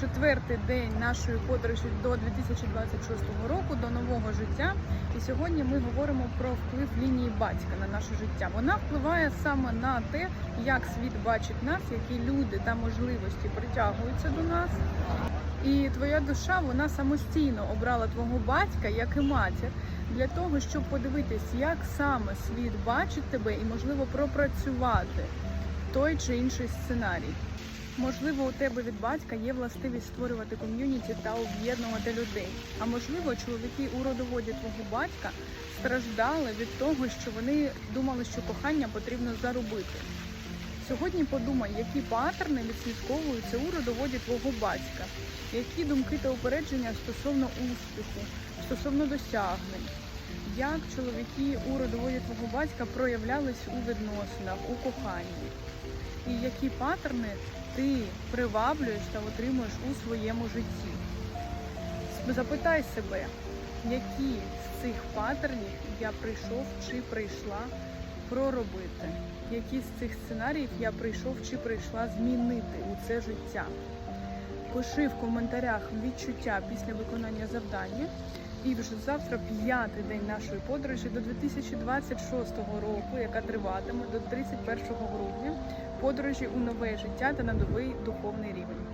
четвертий день нашої подорожі до 2026 року, до нового життя. І сьогодні ми говоримо про вплив лінії батька на наше життя. Вона впливає саме на те, як світ бачить нас, які люди та можливості притягуються до нас. І твоя душа вона самостійно обрала твого батька, як і матір, для того, щоб подивитись, як саме світ бачить тебе і, можливо, пропрацювати той чи інший сценарій. Можливо, у тебе від батька є властивість створювати ком'юніті та об'єднувати людей. А можливо, чоловіки у родоводі твого батька страждали від того, що вони думали, що кохання потрібно заробити. Сьогодні подумай, які паттерни відслідковуються у родоводі твого батька, які думки та упередження стосовно успіху, стосовно досягнень, як чоловіки у родоводі твого батька проявлялись у відносинах, у коханні, і які паттерни ти приваблюєш та отримуєш у своєму житті. Запитай себе, які з цих паттернів я прийшов чи прийшла проробити, які з цих сценаріїв я прийшов чи прийшла змінити у це життя. Пиши в коментарях відчуття після виконання завдання. І вже завтра п'ятий день нашої подорожі до 2026 року, яка триватиме до 31 грудня, подорожі у нове життя та на новий духовний рівень.